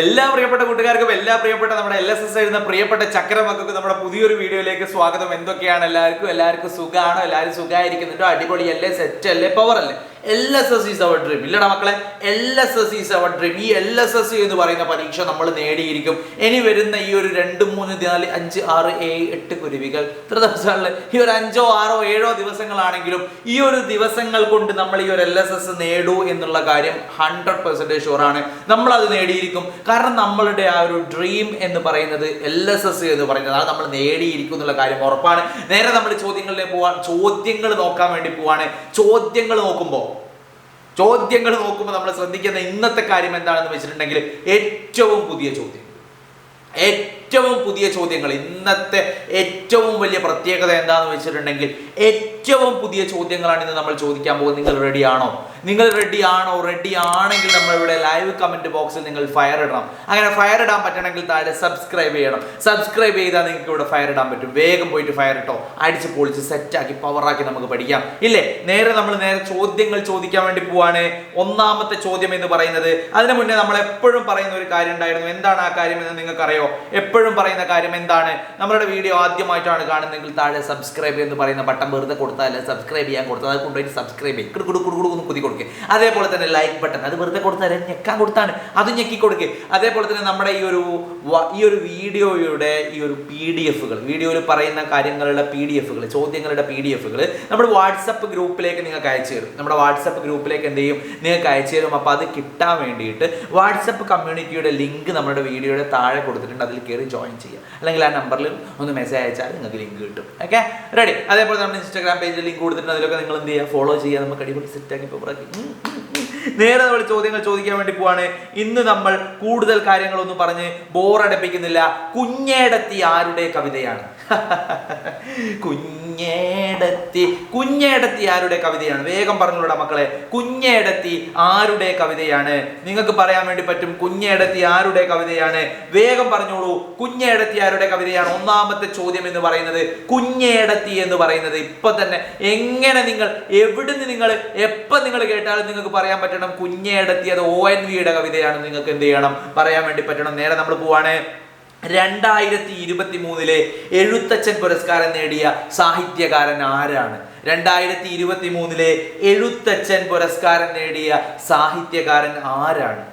എല്ലാ പ്രിയപ്പെട്ട കൂട്ടുകാർക്കും എല്ലാ പ്രിയപ്പെട്ട നമ്മുടെ എൽ എസ് എസ് എഴുതുന്ന പ്രിയപ്പെട്ട ചക്രമക്കൾക്ക് നമ്മുടെ പുതിയൊരു വീഡിയോയിലേക്ക് സ്വാഗതം. എന്തൊക്കെയാണ് എല്ലാവർക്കും? എല്ലാവർക്കും സുഖമാണോ എല്ലാവരും സുഖമായിരിക്കുന്നുണ്ടോ അടിപൊളി അല്ലേ? സെറ്റ് അല്ലേ പവർ അല്ലേ? L S S is our dream ഇല്ലടാ മക്കളെ L S S is our dream ഈ എൽ എസ് എസ് എന്ന് പറയുന്ന പരീക്ഷ നമ്മൾ നേടിയിരിക്കും. ഇനി വരുന്ന ഈ ഒരു രണ്ട് മൂന്ന് നാല് അഞ്ച് ആറ് ഏഴ് എട്ട് കുരുവികൾ. ഇത്ര ദിവസങ്ങളിൽ ഈ ഒരു അഞ്ചോ ആറോ ഏഴോ ദിവസങ്ങളാണെങ്കിലും ഈ ഒരു ദിവസങ്ങൾ കൊണ്ട് നമ്മൾ ഈ ഒരു എൽ എസ് എസ് നേടൂ എന്നുള്ള കാര്യം ഹൺഡ്രഡ് പെർസെന്റേജ് ഷുവറാണ് നമ്മൾ അത് നേടിയിരിക്കും. കാരണം നമ്മളുടെ ആ ഒരു ഡ്രീം എന്ന് പറയുന്നത് എൽ എസ് എസ് എന്ന് പറയുന്നത് അത് നമ്മൾ നേടിയിരിക്കും എന്നുള്ള കാര്യം ഉറപ്പാണ്. നേരെ നമ്മൾ ചോദ്യങ്ങളിലേക്ക് പോവാൻ ചോദ്യങ്ങൾ നോക്കാൻ വേണ്ടി പോവാണ്. ചോദ്യങ്ങൾ നോക്കുമ്പോൾ ചോദ്യങ്ങൾ നോക്കുമ്പോൾ നമ്മൾ ശ്രദ്ധിക്കുന്ന ഇന്നത്തെ കാര്യം എന്താണെന്ന് വെച്ചിട്ടുണ്ടെങ്കിൽ ഏറ്റവും പുതിയ ചോദ്യം. ഏറ്റവും പുതിയ ചോദ്യങ്ങൾ. ഇന്നത്തെ ഏറ്റവും വലിയ പ്രത്യേകത എന്താണെന്ന് വെച്ചിട്ടുണ്ടെങ്കിൽ ഏറ്റവും പുതിയ ചോദ്യങ്ങളാണ് ഇന്ന് നമ്മൾ ചോദിക്കാൻ പോകുന്നത്. നിങ്ങൾ റെഡി ആണോ? നിങ്ങൾ റെഡി ആണോ? റെഡി ആണെങ്കിൽ നമ്മൾ ഇവിടെ ലൈവ് കമന്റ് ബോക്സിൽ നിങ്ങൾ ഫയർ ഇടണം. അങ്ങനെ ഫയർ ഇടാൻ പറ്റണമെങ്കിൽ താഴെ സബ്സ്ക്രൈബ് ചെയ്യണം. സബ്സ്ക്രൈബ് ചെയ്താൽ നിങ്ങൾക്ക് ഇവിടെ ഫയർ ഇടാൻ പറ്റും. വേഗം പോയിട്ട് ഫയർ ഇട്ടോ. അടിച്ച് പൊളിച്ച് സെറ്റാക്കി പവറാക്കി നമുക്ക് പഠിക്കാം. ഇല്ലേ? നേരെ നമ്മൾ നേരെ ചോദ്യങ്ങൾ ചോദിക്കാൻ വേണ്ടി പോവാണ്. ഒന്നാമത്തെ ചോദ്യം എന്ന് പറയുന്നത് അതിനു മുന്നേ നമ്മൾ എപ്പോഴും പറയുന്ന ഒരു കാര്യം ഉണ്ടായിരുന്നു. എന്താണ് ആ കാര്യം എന്ന് നിങ്ങൾക്കറിയോ? എപ്പോഴും പറയുന്ന കാര്യം എന്താണ്? നമ്മുടെ വീഡിയോ ആദ്യമായിട്ടാണ് കാണുന്നതെങ്കിൽ താഴെ സബ്സ്ക്രൈബ് എന്ന് പറയുന്ന ബട്ടൺ വെറുതെ കൊടുത്താൽ സബ്സ്ക്രൈബ് ചെയ്യാൻ കൊടുത്താൽ അത് കൊണ്ടുപോയി സബ്സ്ക്രൈബ് ചെയ്യും. കുടു കുടു കുടു കുടു എന്ന് കുതി കൊടുക്കുക അതേപോലെ തന്നെ ലൈക്ക് ബട്ടൺ അത് വെറുതെ കൊടുത്താൽ ഞെക്കാൻ കൊടുത്താണ്. അത് ഞെക്കി കൊടുക്കുക അതേപോലെ തന്നെ നമ്മുടെ ഈ ഒരു ഈ ഒരു വീഡിയോയുടെ ഈ ഒരു പി ഡി എഫുകൾ വീഡിയോയിൽ പറയുന്ന കാര്യങ്ങളുടെ പി ഡി എഫുകൾ ചോദ്യങ്ങളുടെ പി ഡി എഫുകൾ നമ്മുടെ വാട്സപ്പ് ഗ്രൂപ്പിലേക്ക് നിങ്ങൾക്ക് അയച്ചു തരും. നമ്മുടെ വാട്സപ്പ് ഗ്രൂപ്പിലേക്ക് എന്ത് ചെയ്യും? നിങ്ങൾക്ക് അയച്ചു തരും. അപ്പോൾ അത് കിട്ടാൻ വേണ്ടിയിട്ട് വാട്സപ്പ് കമ്മ്യൂണിറ്റിയുടെ ലിങ്ക് നമ്മുടെ വീഡിയോയുടെ താഴെ കൊടുത്തിട്ടുണ്ട്. അതിൽ കയറി ജോയിൻ ചെയ്യാം. അല്ലെങ്കിൽ ആ നമ്പറിൽ ഒന്ന് മെസ്സേജ് അയച്ചാൽ നിങ്ങൾക്ക് ലിങ്ക് കിട്ടും. ഓക്കെ റെഡി അതേപോലെ നമ്മുടെ ഇൻസ്റ്റാഗ്രാം പേജിൽ ലിങ്ക് കൊടുത്തിട്ടുണ്ട്. അതിലൊക്കെ നിങ്ങൾ എന്ത് ചെയ്യുക? ഫോളോ ചെയ്യുക. നമുക്ക് അടിപൊളി സെറ്റാക്കി പവറാക്കി നേരെ നമ്മൾ ചോദ്യങ്ങൾ ചോദിക്കാൻ വേണ്ടി പോവാണ്. ഇന്ന് നമ്മൾ കൂടുതൽ കാര്യങ്ങളൊന്നും പറഞ്ഞ് ബോറടപ്പിക്കുന്നില്ല കുഞ്ഞേടത്തി ആരുടെ കവിതയാണ്? കുഞ്ഞേടത്തി. കുഞ്ഞേടത്തി ആരുടെ കവിതയാണ്? വേഗം പറഞ്ഞുകൂടാ മക്കളെ. കുഞ്ഞേടത്തി ആരുടെ കവിതയാണ്? നിങ്ങൾക്ക് പറയാൻ വേണ്ടി പറ്റും കുഞ്ഞേടത്തി ആരുടെ കവിതയാണ്? വേഗം പറഞ്ഞോളൂ. കുഞ്ഞേടത്തി ആരുടെ കവിതയാണ്? ഒന്നാമത്തെ ചോദ്യം എന്ന് പറയുന്നത് കുഞ്ഞേടത്തി എന്ന് പറയുന്നത് ഇപ്പൊ തന്നെ. എങ്ങനെ നിങ്ങൾ എവിടുന്ന് നിങ്ങൾ എപ്പോ നിങ്ങൾ കേട്ടാലും നിങ്ങൾക്ക് പറയാൻ പറ്റണം കുഞ്ഞേടത്തി അത് ഒ എൻ വിയുടെ കവിതയാണ് നിങ്ങൾക്ക് എന്ത് ചെയ്യണം? പറയാൻ വേണ്ടി പറ്റണം. നേരെ നമ്മൾ പോവാണ്. രണ്ടായിരത്തി ഇരുപത്തി മൂന്നിലെ എഴുത്തച്ഛൻ പുരസ്കാരം നേടിയ സാഹിത്യകാരൻ ആരാണ്? രണ്ടായിരത്തി ഇരുപത്തി മൂന്നിലെ എഴുത്തച്ഛൻ പുരസ്കാരം നേടിയ സാഹിത്യകാരൻ ആരാണ്?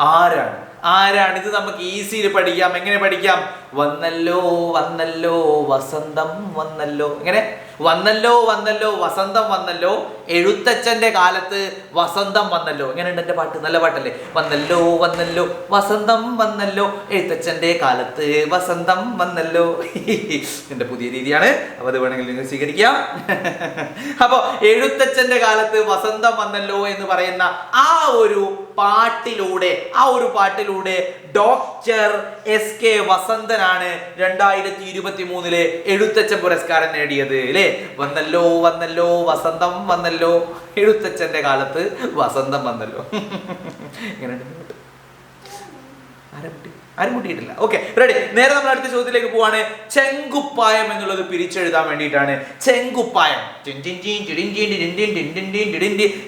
ആരാണ്? ആരാണ്? ഇത് നമുക്ക് ഈസിയിൽ പഠിക്കാം. എങ്ങനെ പഠിക്കാം? വന്നല്ലോ വന്നല്ലോ വസന്തം വന്നല്ലോ. ഇങ്ങനെ വന്നല്ലോ വന്നല്ലോ വസന്തം വന്നല്ലോ. എഴുത്തച്ഛന്റെ കാലത്ത് വസന്തം വന്നല്ലോ. എങ്ങനെയുണ്ട് എന്റെ പാട്ട്. നല്ല പാട്ടല്ലേ? വന്നല്ലോ വന്നല്ലോ വസന്തം വന്നല്ലോ. എഴുത്തച്ഛന്റെ കാലത്ത് വസന്തം വന്നല്ലോ. എന്റെ പുതിയ രീതിയാണ്. അപ്പോൾ അത് വേണമെങ്കിൽ നിങ്ങൾ സ്വീകരിക്കാം. അപ്പോൾ എഴുത്തച്ഛന്റെ കാലത്ത് വസന്തം വന്നല്ലോ എന്ന് പറയുന്ന ആ ഒരു പാട്ടിലൂടെ ആ ഒരു പാട്ടിലൂടെ ഡോക്ടർ എസ് കെ വസന്തനാണ് രണ്ടായിരത്തി ഇരുപത്തി മൂന്നിലെ എഴുത്തച്ഛൻ പുരസ്കാരം നേടിയത് അല്ലേ വന്നല്ലോ വന്നല്ലോ വസന്തം വന്നല്ലോ. എഴുത്തച്ഛന്റെ കാലത്ത് വസന്തം വന്നല്ലോ. എങ്ങനെയുണ്ട് ആരും മുട്ടി ആരും മുട്ടിയിട്ടില്ല ഓക്കെ റെഡി നേരെ നമ്മൾ അടുത്ത ചോദ്യത്തിലേക്ക് പോവാണ് ചെങ്കുപ്പായം എന്നുള്ളത് പിരിച്ചെഴുതാൻ വേണ്ടിയിട്ടാണ് ചെങ്കുപ്പായം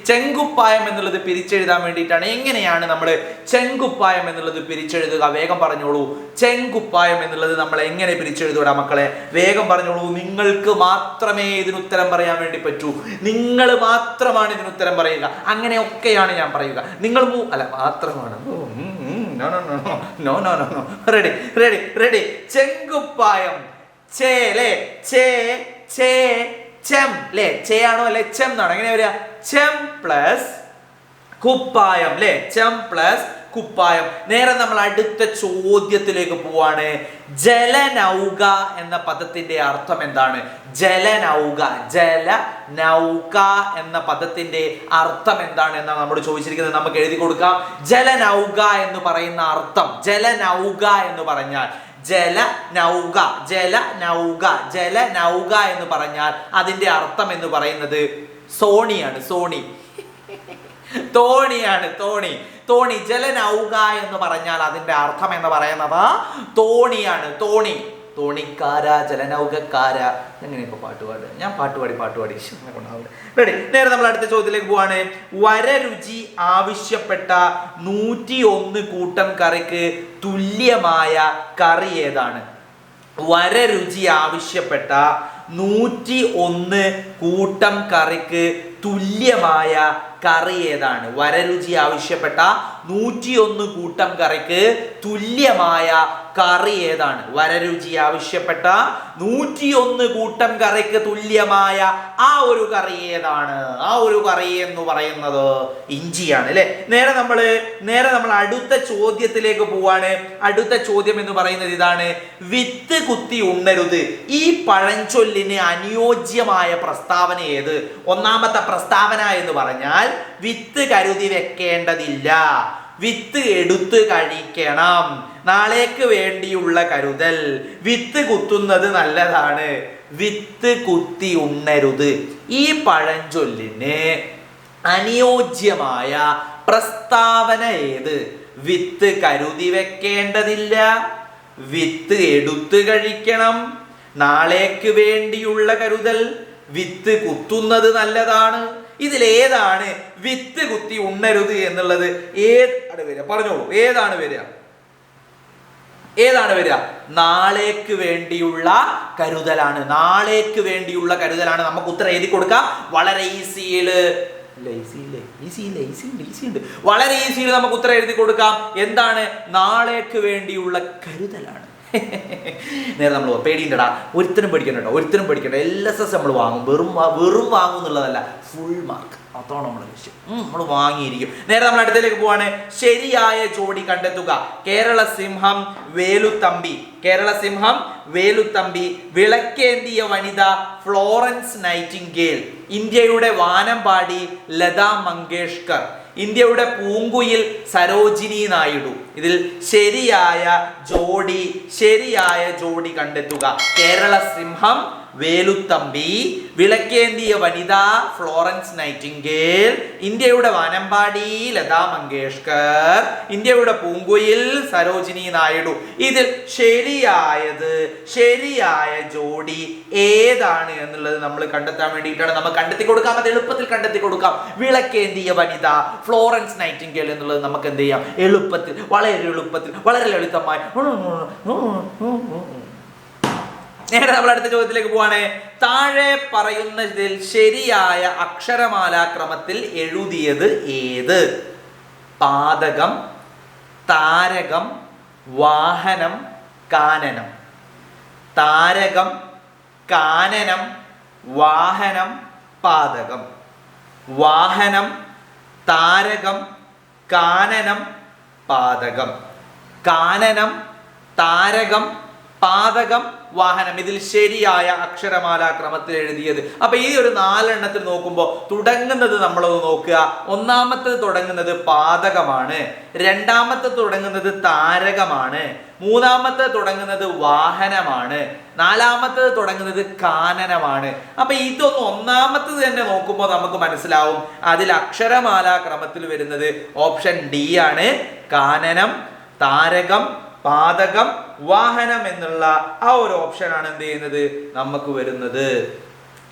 ചെങ്കുപ്പായം എന്നുള്ളത് പിരിച്ചെഴുതാൻ വേണ്ടിയിട്ടാണ് എങ്ങനെയാണ് നമ്മൾ ചെങ്കുപ്പായം എന്നുള്ളത് പിരിച്ചെഴുതുക വേഗം പറഞ്ഞോളൂ ചെങ്കുപ്പായം എന്നുള്ളത് നമ്മൾ എങ്ങനെ പിരിച്ചെഴുതൂടാ മക്കളെ വേഗം പറഞ്ഞോളൂ നിങ്ങൾക്ക് മാത്രമേ ഇതിന് ഉത്തരം പറയാൻ വേണ്ടി പറ്റൂ നിങ്ങൾ മാത്രമാണ് ഇതിന് ഉത്തരം പറയുക അങ്ങനെയൊക്കെയാണ് ഞാൻ പറയുക നിങ്ങൾ അല്ല മാത്രമാണ്. No no no no no no no ready ready ready ചെങ്കുപ്പായം. ചേ ലേ ചേ ചേ ചെം ലേ. ചേ ആണോ അല്ലേ ചെം എന്നാണോ. എങ്ങനെയാ വരിക? ചെം പ്ലസ് കുപ്പായം ലേ. ചെം പ്ലസ് കുപ്പായം. നേരെ നമ്മൾ അടുത്ത ചോദ്യത്തിലേക്ക് പോവാണ്. ജലനൗക എന്ന പദത്തിന്റെ അർത്ഥം എന്താണ്? ജലനൗക. ജല നൗക എന്ന പദത്തിന്റെ അർത്ഥം എന്താണ് എന്നാണ് നമ്മൾ ചോദിച്ചിരിക്കുന്നത്. നമുക്ക് എഴുതി കൊടുക്കാം. ജലനൗക എന്ന് പറയുന്ന അർത്ഥം. ജലനൗക എന്ന് പറഞ്ഞാൽ ജല നൗക ജല നൗക ജല നൗക എന്ന് പറഞ്ഞാൽ അതിന്റെ അർത്ഥം എന്ന് പറയുന്നത് സോണിയാണ്. സോണി. തോണിയാണ്. തോണി. തോണി ജലനൗക എന്ന് പറഞ്ഞാൽ അതിന്റെ അർത്ഥം എന്ന് പറയുന്നത് തോണിയാണ്. തോണി. തോണിക്കാര ജലനൗകക്കാര. എങ്ങനെ ഇപ്പൊ പാട്ട് പാടുക? ഞാൻ പാട്ടുപാടി പാട്ടുപാടി പാട്ട് പാടി. റെഡി നേരെ നമ്മൾ അടുത്ത ചോദ്യത്തിലേക്ക് പോവാണ്. വരരുചി ആവശ്യപ്പെട്ട നൂറ്റി ഒന്ന് കൂട്ടം കറിക്ക് തുല്യമായ കറി ഏതാണ്? വരരുചി ആവശ്യപ്പെട്ട നൂറ്റി ഒന്ന് കൂട്ടം കറിക്ക് തുല്യമായ കറി ഏതാണ്? വരരുചി ആവശ്യപ്പെട്ട നൂറ്റിയൊന്ന് കൂട്ടം കറിക്ക് തുല്യമായ കറി ഏതാണ്? വരരുചി ആവശ്യപ്പെട്ട നൂറ്റിയൊന്ന് കൂട്ടം കറിക്ക് തുല്യമായ ആ ഒരു കറി ഏതാണ്? ആ ഒരു കറി എന്ന് പറയുന്നത് ഇഞ്ചിയാണ് അല്ലെ? നേരെ നമ്മൾ നേരെ നമ്മൾ അടുത്ത ചോദ്യത്തിലേക്ക് പോവാണ്. അടുത്ത ചോദ്യം എന്ന് പറയുന്നത് ഇതാണ് വിത്ത് കുത്തി ഉണ്ണരുത്. ഈ പഴഞ്ചൊല്ലിന് അനുയോജ്യമായ പ്രസ്താവന ഏത്? ഒന്നാമത്തെ പ്രസ്താവന എന്ന് പറഞ്ഞാൽ വിത്ത് കരുതി വെക്കേണ്ടതില്ല. വിത്ത് എടുത്ത് കഴിക്കണം. നാളേക്ക് വേണ്ടിയുള്ള കരുതൽ. വിത്ത് കുത്തുന്നത് നല്ലതാണ്. വിത്ത് കുത്തി ഉണ്ണരുത്. ഈ പഴഞ്ചൊല്ലിന് അനുയോജ്യമായ പ്രസ്താവന ഏത്? വിത്ത് കരുതി വെക്കേണ്ടതില്ല. വിത്ത് എടുത്ത് കഴിക്കണം. നാളേക്ക് വേണ്ടിയുള്ള കരുതൽ. വിത്ത് കുത്തുന്നത് നല്ലതാണ്. ഇതിലേതാണ് വിത്ത് കുത്തി ഉണ്ണരുത് എന്നുള്ളത്. ഏതാണ് വരിക പറഞ്ഞോളൂ. ഏതാണ് വരിക ഏതാണ് വരിക നാളേക്ക് വേണ്ടിയുള്ള കരുതലാണ്. നാളേക്ക് വേണ്ടിയുള്ള കരുതലാണ്. നമുക്ക് ഉത്തരം എഴുതി കൊടുക്കാം. വളരെ ഈസിയിൽ വളരെ ഈസിയിൽ നമുക്ക് ഉത്തരം എഴുതി കൊടുക്കാം. എന്താണ്? നാളേക്ക് വേണ്ടിയുള്ള കരുതലാണ്. നേരെ നമ്മൾ പേടിയുണ്ടടാ. ഒരുത്തരും പഠിക്കണം കേട്ടോ. പഠിക്കണം പേടിക്കണ്ട. എൽ എസ് എസ് നമ്മൾ വാങ്ങും. വെറും വെറും വാങ്ങും എന്നുള്ളതല്ല ഫുൾ മാർക്ക് അതാണ് നമ്മുടെ ലക്ഷ്യം. നമ്മൾ വാങ്ങിയിരിക്കും. നേരെ നമ്മൾ അടുത്തേക്ക് പോവാണ്. ശരിയായ ജോഡി കണ്ടെത്തുക. കേരള സിംഹം വേലുത്തമ്പി കേരള സിംഹം വേലുത്തമ്പി വിളക്കേന്തിയ വനിത ഫ്ലോറൻസ് നൈറ്റിംഗേൽ. ഇന്ത്യയുടെ വാനമ്പാടി ലതാ മങ്കേഷ്കർ. ഇന്ത്യയുടെ പൂങ്കുയിൽ സരോജിനി നായിഡു. ഇതിൽ ശരിയായ ജോഡി ശരിയായ ജോഡി കണ്ടെത്തുക. കേരള സിംഹം വേലുത്തമ്പി വിളക്കേന്തിയ വനിത ഫ്ലോറൻസ് നൈറ്റിംഗേൽ ഇന്ത്യയുടെ വാനമ്പാടി ലതാ മങ്കേഷ്കർ ഇന്ത്യയുടെ പൂങ്കുയിൽ സരോജിനി നായിഡു. ഇതിൽ ശരിയായത് ശരിയായ ജോഡി ഏതാണ് എന്നുള്ളത് നമ്മൾ കണ്ടെത്താൻ വേണ്ടിയിട്ടാണ്. നമ്മൾ കണ്ടെത്തി കൊടുക്കാം അത് എളുപ്പത്തിൽ കണ്ടെത്തി കൊടുക്കാം. വിളക്കേന്തിയ വനിത ഫ്ലോറൻസ് നൈറ്റിംഗേൽ എന്നുള്ളത് നമുക്ക് എന്ത് ചെയ്യാം? എളുപ്പത്തിൽ വളരെ എളുപ്പത്തിൽ വളരെ ലളിതമായി. നേരെ നമ്മൾ അടുത്ത ചോദ്യത്തിലേക്ക് പോവാണ്. താഴെ പറയുന്നതിൽ ശരിയായ അക്ഷരമാലാക്രമത്തിൽ എഴുതിയത് ഏത്? പാതകം താരകം വാഹനം കാനനം. താരകം കാനനം വാഹനം പാതകം. വാഹനം താരകം കാനനം പാതകം. കാനനം താരകം പാതകം വാഹനം. ഇതിൽ ശരിയായ അക്ഷരമാല ക്രമത്തിൽ എഴുതിയത്. അപ്പൊ ഈ ഒരു നാലെണ്ണത്തിൽ നോക്കുമ്പോൾ തുടങ്ങുന്നത് നമ്മളൊന്ന് നോക്കുക. ഒന്നാമത്തത് തുടങ്ങുന്നത് പാതകമാണ്. രണ്ടാമത്തെ തുടങ്ങുന്നത് താരകമാണ്. മൂന്നാമത്തെ തുടങ്ങുന്നത് വാഹനമാണ്. നാലാമത്തത് തുടങ്ങുന്നത് കാനനമാണ്. അപ്പൊ ഇതൊന്ന് ഒന്നാമത്തത് തന്നെ നോക്കുമ്പോൾ നമുക്ക് മനസ്സിലാവും. അതിൽ അക്ഷരമാല ക്രമത്തിൽ വരുന്നത് ഓപ്ഷൻ ഡി ആണ്. കാനനം താരകം പാതകം വാഹനം എന്നുള്ള ആ ഒരു ഓപ്ഷനാണ് എന്ത് ചെയ്യുന്നത്? നമുക്ക് വരുന്നത്.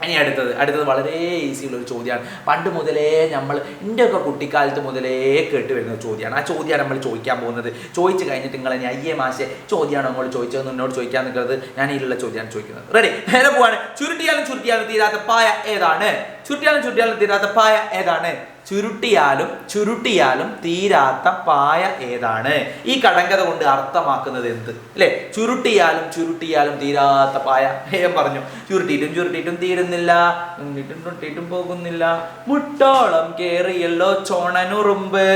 ഇനി അടുത്തത്. അടുത്തത് വളരെ ഈസി ഉള്ള ഒരു ചോദ്യമാണ്. പണ്ട് മുതലേ നമ്മൾ എന്റെ ഒക്കെ കുട്ടിക്കാലത്ത് മുതലേ കേട്ട് വരുന്ന ഒരു ചോദ്യമാണ്. ആ ചോദ്യമാണ് നമ്മൾ ചോദിക്കാൻ പോകുന്നത്. ചോദിച്ചു കഴിഞ്ഞിട്ട് നിങ്ങൾ ഇനി അയ്യേ മാഷെ ചോദ്യമാണ് നമ്മൾ ചോദിച്ചതെന്ന് എന്നോട് ചോദിക്കാൻ നിൽക്കുന്നത്. ഞാൻ ഇതിലുള്ള ചോദ്യമാണ് ചോദിക്കുന്നത്. റെഡി നേരെ പോവാണ്. ചുരുട്ടിയാലും ചുരുട്ടിയാലും തീരാത്ത പായ ഏതാണ്? ചുരുട്ടിയാലും ചുരുട്ടിയാലും തീരാത്ത പായ ഏതാണ്? ചുരുട്ടിയാലും ചുരുട്ടിയാലും തീരാത്ത പായ ഏതാണ്? ഈ കടങ്കഥ കൊണ്ട് അർത്ഥമാക്കുന്നത് എന്ത്? അല്ലെ? ചുരുട്ടിയാലും ചുരുട്ടിയാലും തീരാത്ത പായ. ഞാൻ പറഞ്ഞു. ചുരുട്ടിയിട്ടും ചുരുട്ടിയിട്ടും തീരുന്നില്ല. ഉണ്ടിട്ടും തൊട്ടിട്ടും പോകുന്നില്ല. മുട്ടോളം കേറിയല്ലോ ചോണനുറുമ്പ്.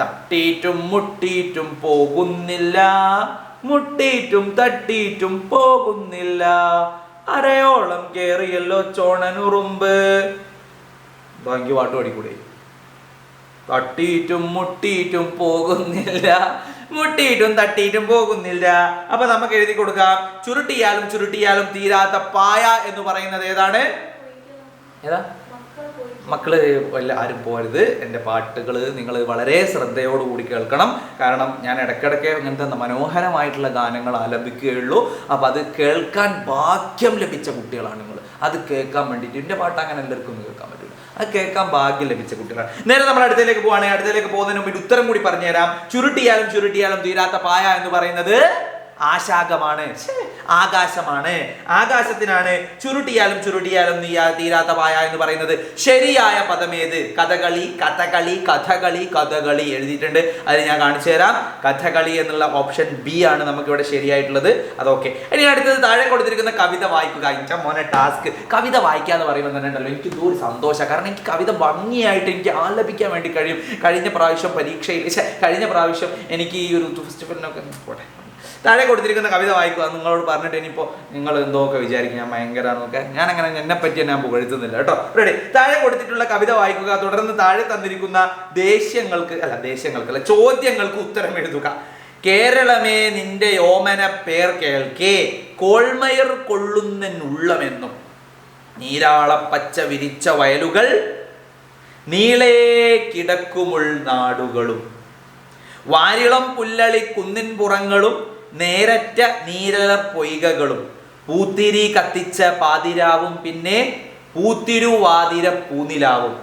തട്ടിയിട്ടും മുട്ടിയിട്ടും പോകുന്നില്ല. മുട്ടിയിട്ടും തട്ടിയിട്ടും പോകുന്നില്ല. അരയോളം കേറിയല്ലോ ചോണനുറുമ്പ്. ബാക്കി പാട്ട് പാടിക്കൂടെ തട്ടിയിട്ടും മുട്ടിയിട്ടും പോകുന്നില്ല. മുട്ടിയിട്ടും തട്ടിയിട്ടും പോകുന്നില്ല. അപ്പൊ നമുക്ക് എഴുതി കൊടുക്കാം. ചുരുട്ടിയാലും ചുരുട്ടിയാലും തീരാത്ത പായ എന്ന് പറയുന്നത് ഏതാണ്? ഏതാ? മക്കൾ വല്ല ആരും പോരുത് എന്റെ പാട്ടുകൾ നിങ്ങൾ വളരെ ശ്രദ്ധയോടുകൂടി കേൾക്കണം. കാരണം ഞാൻ ഇടയ്ക്കിടയ്ക്ക് ഇങ്ങനത്തെ മനോഹരമായിട്ടുള്ള ഗാനങ്ങൾ ആലപിക്കുകയുള്ളൂ. അപ്പം അത് കേൾക്കാൻ ഭാഗ്യം ലഭിച്ച കുട്ടികളാണ് നിങ്ങൾ. അത് കേൾക്കാൻ വേണ്ടിയിട്ട് എന്റെ പാട്ട് അങ്ങനെ എല്ലാവർക്കും കേൾക്കാൻ പറ്റില്ല അത് കേൾക്കാൻ ഭാഗ്യം ലഭിച്ച കുട്ടികളാണ്. നേരെ നമ്മൾ അടുത്തേക്ക് പോവാണെങ്കിൽ അടുത്തേക്ക് പോകുന്നതിന് മുമ്പ് ഉത്തരം കൂടി പറഞ്ഞുതരാം. ചുരുട്ടിയാലും ചുരുട്ടിയാലും തീരാത്ത പായ എന്ന് പറയുന്നത് ആശാകമാണ്. ഛേ, ആകാശമാണ്. ആകാശത്തിനാണ് ചുരുട്ടിയാലും ചുരുട്ടിയാലും നീയാ തീരാത്ത പായ എന്ന് പറയുന്നത്. ശരിയായ പദമേത്? കഥകളി കഥകളി കഥകളി കഥകളി എഴുതിയിട്ടുണ്ട്. അത് ഞാൻ കാണിച്ചു തരാം. കഥകളി എന്നുള്ള ഓപ്ഷൻ ബി ആണ് നമുക്കിവിടെ ശരിയായിട്ടുള്ളത്. അതൊക്കെ ഇനി അടുത്തത് താഴെ കൊടുത്തിരിക്കുന്ന കവിത വായിക്കുക. എന്റെ മോനെ ടാസ്ക്. കവിത വായിക്കുക എന്ന് പറയുമ്പോൾ തന്നെ ഉണ്ടല്ലോ എനിക്ക് ഇതൊരു സന്തോഷം. കാരണം എനിക്ക് കവിത ഭംഗിയായിട്ട് എനിക്ക് ആലപിക്കാൻ വേണ്ടി കഴിയും. കഴിഞ്ഞ പ്രാവശ്യം പരീക്ഷയിൽ കഴിഞ്ഞ പ്രാവശ്യം എനിക്ക് ഈ ഒരു ഫെസ്റ്റിവലിനൊക്കെ പോട്ടെ. താഴെ കൊടുത്തിരിക്കുന്ന കവിത വായിക്കുക നിങ്ങളോട് പറഞ്ഞിട്ട് ഇനിയിപ്പോൾ നിങ്ങൾ എന്തോ ഒക്കെ വിചാരിക്കും ഞാൻ ഭയങ്കരമാണെന്നൊക്കെ ഞാൻ അങ്ങനെ എന്നെ പറ്റി ഞാൻ പുകഴ്ത്തുന്നില്ല കേട്ടോ. റെഡി താഴെ കൊടുത്തിട്ടുള്ള കവിത വായിക്കുക തുടർന്ന് താഴെ തന്നിരിക്കുന്ന ദേഷ്യങ്ങൾക്ക് അല്ല ദേഷ്യങ്ങൾക്ക് അല്ല ചോദ്യങ്ങൾക്ക് ഉത്തരം എഴുതുക. കേരളമേ നിന്റെ ഓമന പേർ കേൾക്കേ കോൾമയർ നീരാള പച്ച വിരിച്ച വയലുകൾ നീളേ കിടക്കുമുൾ നാടുകളും. വാരിളം പുല്ലളി കുന്നിൻ പുറങ്ങളും നേരറ്റ നീരല പൊയ്കകളും പൂത്തിരി കത്തിച്ച പാതിരാവും പിന്നെ പൂത്തിരുവാതിര പൂനിലാവും.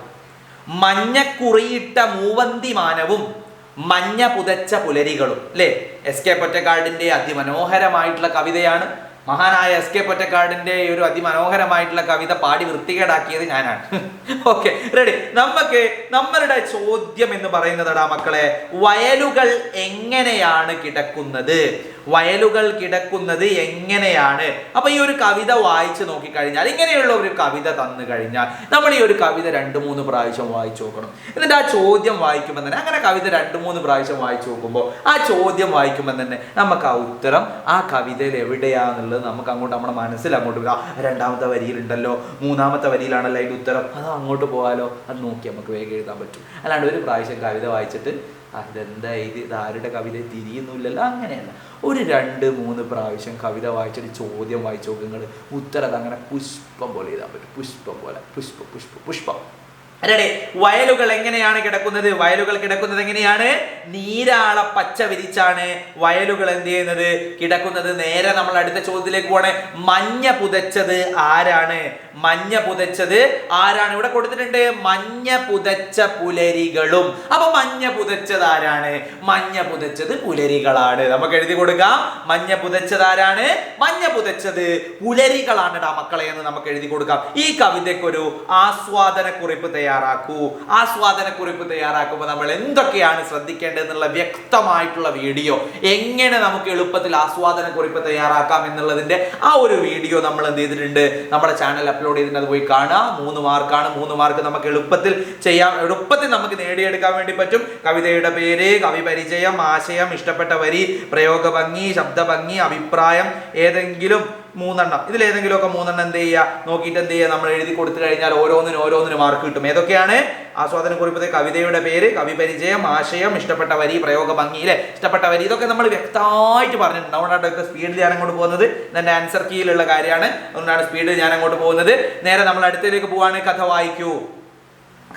മഞ്ഞക്കുറിയിട്ട മൂവന്തി മാനവും മഞ്ഞ പുതച്ച പുലരികളും. അല്ലേ എസ് കെ പൊറ്റക്കാടിന്റെ അതിമനോഹരമായിട്ടുള്ള കവിതയാണ്. മഹാനായ എസ് കെ പൊറ്റക്കാടിന്റെ ഈ ഒരു അതിമനോഹരമായിട്ടുള്ള കവിത പാടി വൃത്തികേടാക്കിയത് ഞാനാണ്. ഓക്കെ റെഡി നമുക്ക് നമ്മളുടെ ചോദ്യം എന്ന് പറയുന്നതടാ മക്കളെ. വയലുകൾ എങ്ങനെയാണ് കിടക്കുന്നത്? വയലുകൾ കിടക്കുന്നത് എങ്ങനെയാണ്? അപ്പൊ ഈ ഒരു കവിത വായിച്ചു നോക്കിക്കഴിഞ്ഞാൽ ഇങ്ങനെയുള്ള ഒരു കവിത തന്നു കഴിഞ്ഞാൽ നമ്മൾ ഈ ഒരു കവിത രണ്ട് മൂന്ന് പ്രാവശ്യം വായിച്ചു നോക്കണം. എന്നിട്ട് ആ ചോദ്യം വായിക്കുമ്പോൾ തന്നെ അങ്ങനെ കവിത രണ്ട് മൂന്ന് പ്രാവശ്യം വായിച്ചു നോക്കുമ്പോൾ ആ ചോദ്യം വായിക്കുമ്പോൾ തന്നെ നമുക്ക് ആ ഉത്തരം ആ കവിതയിൽ എവിടെയാന്നുള്ളത് നമുക്ക് അങ്ങോട്ട് നമ്മുടെ മനസ്സിൽ അങ്ങോട്ട് വരാം. രണ്ടാമത്തെ വരിയിലുണ്ടല്ലോ മൂന്നാമത്തെ വരിയിലാണല്ലോ അതിന്റെ ഉത്തരം. അത് അങ്ങോട്ട് പോകാലോ അത് നോക്കി നമുക്ക് വേഗം എഴുതാൻ പറ്റും. അല്ലാണ്ട് ഒരു പ്രാവശ്യം കവിത വായിച്ചിട്ട് ആ, ഇതെന്താ ഇത് ഇത് ആരുടെ കവിത തിരിയുന്നില്ലല്ലോ അങ്ങനെയല്ല. ഒരു രണ്ട് മൂന്ന് പ്രാവശ്യം കവിത വായിച്ചിട്ട് ചോദ്യം വായിച്ചു നോക്കുക ഉത്തരം അങ്ങനെ പുഷ്പം പോലെ എഴുതാൻ പറ്റും. പുഷ്പം പോലെ. പുഷ്പം പുഷ്പം പുഷ്പം. അല്ലേ വയലുകൾ എങ്ങനെയാണ് കിടക്കുന്നത്? വയലുകൾ കിടക്കുന്നത് എങ്ങനെയാണ്? നീരാള പച്ച വിരിച്ചാണ് വയലുകൾ എന്ത് ചെയ്യുന്നത്? കിടക്കുന്നത്. നേരെ നമ്മൾ അടുത്ത ചോദ്യത്തിലേക്ക് പോണേ മഞ്ഞ പുതച്ചത് ആരാണ്? മഞ്ഞ പുതച്ചത് ആരാണ്? ഇവിടെ കൊടുത്തിട്ടുണ്ട് മഞ്ഞ പുതച്ച പുലരികളും. അപ്പൊ മഞ്ഞ പുതച്ചത് ആരാണ്? മഞ്ഞ പുതച്ചത് പുലരികളാണ്. നമുക്ക് എഴുതി കൊടുക്കാം. മഞ്ഞ പുതച്ചത് ആരാണ്? മഞ്ഞ പുതച്ചത് പുലരികളാണ് മക്കളെ എന്ന് നമുക്ക് എഴുതി കൊടുക്കാം. ഈ കവിതയ്ക്കൊരു ആസ്വാദന കുറിപ്പ് തയ്യാറാക്കൂ. ആസ്വാദന കുറിപ്പ് തയ്യാറാക്കുമ്പോൾ നമ്മൾ എന്തൊക്കെയാണ് ശ്രദ്ധിക്കേണ്ടത് എന്നുള്ള വ്യക്തമായിട്ടുള്ള വീഡിയോ എങ്ങനെ നമുക്ക് എളുപ്പത്തിൽ ആസ്വാദന കുറിപ്പ് തയ്യാറാക്കാം എന്നുള്ളതിന്റെ ആ ഒരു വീഡിയോ നമ്മൾ എന്ത് ചെയ്തിട്ടുണ്ട്? നമ്മുടെ ചാനൽ അപ്ലോഡ് ചെയ്തിട്ട് അത് പോയി കാണുക. മൂന്ന് മാർക്കാണ്. മൂന്ന് മാർക്ക് നമുക്ക് എളുപ്പത്തിൽ ചെയ്യാം. എളുപ്പത്തിൽ നമുക്ക് നേടിയെടുക്കാൻ വേണ്ടി പറ്റും. കവിതയുടെ പേര് കവി പരിചയം ആശയം ഇഷ്ടപ്പെട്ട വരി പ്രയോഗ ഭംഗി ശബ്ദ ഭംഗി അഭിപ്രായം ഏതെങ്കിലും മൂന്നെണ്ണം. ഇതിൽ ഏതെങ്കിലുമൊക്കെ മൂന്നെണ്ണം എന്ത് ചെയ്യുക? നോക്കിയിട്ട് എന്ത് ചെയ്യുക? നമ്മൾ എഴുതി കൊടുത്തു കഴിഞ്ഞാൽ ഓരോന്നിനും ഓരോന്നിനും മാർക്ക് കിട്ടും. ഏതൊക്കെയാണ്? ആസ്വാദന കുറിപ്പത്തെ കവിതയുടെ പേര് കവി പരിചയം ആശയം ഇഷ്ടപ്പെട്ട വരി പ്രയോഗ ഭംഗി അല്ലേ ഇഷ്ടപ്പെട്ട വരി. ഇതൊക്കെ നമ്മൾ വ്യക്തമായിട്ട് പറഞ്ഞിട്ടുണ്ട്. അതുകൊണ്ടാണ് സ്പീഡിൽ ഞാൻ അങ്ങോട്ട് പോകുന്നത്. ഇതെന്റെ ആൻസർ കീയിലുള്ള കാര്യമാണ്. അതുകൊണ്ടാണ് സ്പീഡിൽ ഞാൻ അങ്ങോട്ട് പോകുന്നത്. നേരെ നമ്മൾ അടുത്തേക്ക് പോവാണ്. കഥ വായിക്കൂ.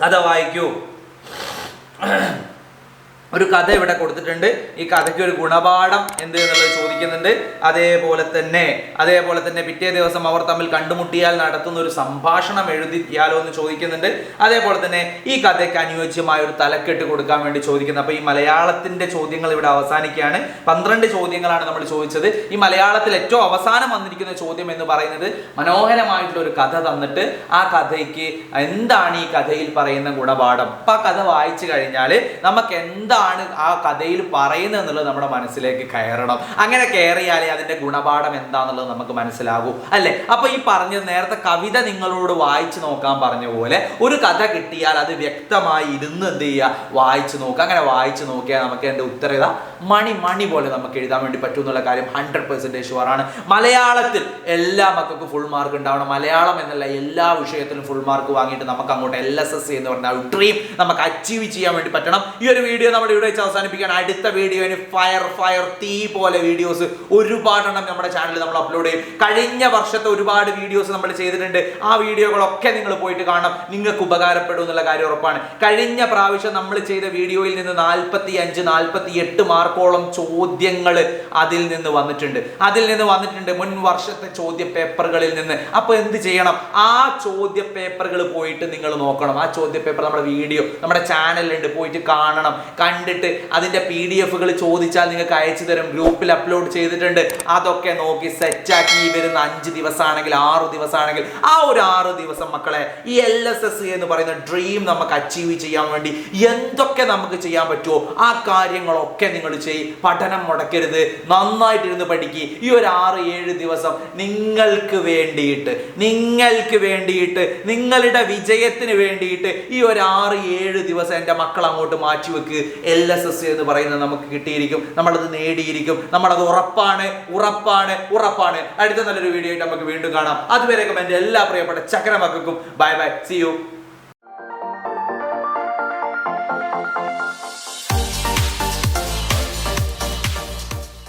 കഥ വായിക്കൂ. ഒരു കഥ ഇവിടെ കൊടുത്തിട്ടുണ്ട്. ഈ കഥയ്ക്ക് ഒരു ഗുണപാഠം എന്ത് എന്നുള്ളത് ചോദിക്കുന്നുണ്ട്. അതേപോലെ തന്നെ അതേപോലെ തന്നെ പിറ്റേ ദിവസം അവർ തമ്മിൽ കണ്ടുമുട്ടിയാൽ നടത്തുന്ന ഒരു സംഭാഷണം എഴുതിയാലോ എന്ന് ചോദിക്കുന്നുണ്ട്. അതേപോലെ തന്നെ ഈ കഥയ്ക്ക് അനുയോജ്യമായ ഒരു തലക്കെട്ട് കൊടുക്കാൻ വേണ്ടി ചോദിക്കുന്നത് അപ്പോൾ ഈ മലയാളത്തിന്റെ ചോദ്യങ്ങൾ ഇവിടെ അവസാനിക്കുകയാണ്. പന്ത്രണ്ട് ചോദ്യങ്ങളാണ് നമ്മൾ ചോദിച്ചത്. ഈ മലയാളത്തിൽ ഏറ്റവും അവസാനം വന്നിരിക്കുന്ന ചോദ്യം എന്ന് പറയുന്നത് മനോഹരമായിട്ടുള്ള ഒരു കഥ തന്നിട്ട് ആ കഥയ്ക്ക് എന്താണ് ഈ കഥയിൽ പറയുന്ന ഗുണപാഠം? അപ്പൊ ആ കഥ വായിച്ചു കഴിഞ്ഞാൽ നമുക്ക് എന്താണ് ആ കഥയിൽ പറയുന്നത് എന്നുള്ളത് നമ്മുടെ മനസ്സിലേക്ക് കയറണം. അങ്ങനെ കയറിയാലേ അതിന്റെ ഗുണപാഠം എന്താണെന്നുള്ളത് നമുക്ക് മനസ്സിലാകൂ അല്ലേ? അപ്പൊ ഈ പറഞ്ഞത് നേരത്തെ കവിത നിങ്ങളോട് വായിച്ചു നോക്കാൻ പറഞ്ഞ പോലെ ഒരു കഥ കിട്ടിയാൽ അത് വ്യക്തമായി ഇരുന്ന് എന്ത് ചെയ്യുക? വായിച്ചു നോക്കുക. അങ്ങനെ വായിച്ചു നോക്കിയാൽ നമുക്ക് എന്റെ ഉത്തരത മണി മണി പോലെ നമുക്ക് എഴുതാൻ വേണ്ടി പറ്റും എന്നുള്ള കാര്യം ഹൺഡ്രഡ് പെർസെന്റേജ് ഷുവറാണ് മലയാളത്തിൽ എല്ലാ മക്കൾക്കും ഫുൾ മാർക്ക് ഉണ്ടാവണം. മലയാളം എന്നല്ല എല്ലാ വിഷയത്തിലും ഫുൾ മാർക്ക് വാങ്ങിയിട്ട് നമുക്ക് അങ്ങോട്ട് എൽ എസ് എസ് എന്ന് പറഞ്ഞ ഡ്രീം നമുക്ക് അച്ചീവ് ചെയ്യാൻ വേണ്ടി പറ്റണം. ഈ ഒരു വീഡിയോ നമ്മൾ ഇവിടെ വെച്ച് അവസാനിപ്പിക്കാൻ അടുത്ത വീഡിയോയിന് ഫയർ ഫയർ തീ പോലെ വീഡിയോസ് ഒരുപാടെണ്ണം നമ്മുടെ ചാനലിൽ നമ്മൾ അപ്ലോഡ് ചെയ്യും. കഴിഞ്ഞ വർഷത്തെ ഒരുപാട് വീഡിയോസ് നമ്മൾ ചെയ്തിട്ടുണ്ട്. ആ വീഡിയോകളൊക്കെ നിങ്ങൾ പോയിട്ട് കാണണം. നിങ്ങൾക്ക് ഉപകാരപ്പെടും എന്നുള്ള കാര്യം ഉറപ്പാണ്. കഴിഞ്ഞ പ്രാവശ്യം നമ്മൾ ചെയ്ത വീഡിയോയിൽ നിന്ന് നാൽപ്പത്തി അഞ്ച് നാൽപ്പത്തി എട്ട് മാർക്കോളം ചോദ്യങ്ങൾ അതിൽ നിന്ന് വന്നിട്ടുണ്ട്. അതിൽ നിന്ന് വന്നിട്ടുണ്ട് മുൻ വർഷത്തെ ചോദ്യ പേപ്പറുകളിൽ നിന്ന്. അപ്പൊ എന്ത് ചെയ്യണം? ആ ചോദ്യ പേപ്പറുകൾ പോയിട്ട് നിങ്ങൾ നോക്കണം. ആ ചോദ്യ പേപ്പർ നമ്മുടെ വീഡിയോ നമ്മുടെ ചാനലിലുണ്ട് പോയിട്ട് കാണണം. കണ്ടിട്ട് അതിന്റെ പി ഡി എഫുകൾ ചോദിച്ചാൽ നിങ്ങൾക്ക് അയച്ചു തരും. ഗ്രൂപ്പിൽ അപ്ലോഡ് ചെയ്തിട്ടുണ്ട്. അതൊക്കെ നോക്കി സെറ്റാക്കി വരുന്ന അഞ്ച് ദിവസമാണെങ്കിൽ ആറ് ദിവസമാണെങ്കിൽ ആ ഒരു ആറ് ദിവസം മക്കളെ ഈ എൽ എസ് എസ് എന്ന് പറയുന്ന ഡ്രീം നമുക്ക് അച്ചീവ് ചെയ്യാൻ വേണ്ടി എന്തൊക്കെ നമുക്ക് ചെയ്യാൻ പറ്റുമോ ആ കാര്യങ്ങളൊക്കെ നിങ്ങൾ ചെയ്യും പഠനം മുടക്കരുത്. നന്നായിട്ടിരുന്ന് പഠിക്കുക ഈ ഒരു ആറ് ഏഴ് ദിവസം നിങ്ങൾക്ക് വേണ്ടിയിട്ട് നിങ്ങൾക്ക് വേണ്ടിയിട്ട് നിങ്ങളുടെ വിജയത്തിന് വേണ്ടിയിട്ട് ഈ ഒരു ആറ് ഏഴ് ദിവസം എന്റെ മക്കൾ അങ്ങോട്ട് മാറ്റി വെക്ക്. എൽ എസ് എസ് എന്ന് പറയുന്നത് നമുക്ക് കിട്ടിയിരിക്കും. നമ്മളത് നേടിയിരിക്കും. നമ്മളത് ഉറപ്പാണ് ഉറപ്പാണ് ഉറപ്പാണ്. അടുത്ത നല്ലൊരു വീഡിയോ ആയിട്ട് നമുക്ക് വീണ്ടും കാണാം. അതുവരെയൊക്കെ എന്റെ എല്ലാ പ്രിയപ്പെട്ട ചക്രമക്കും ബൈ ബൈ. See you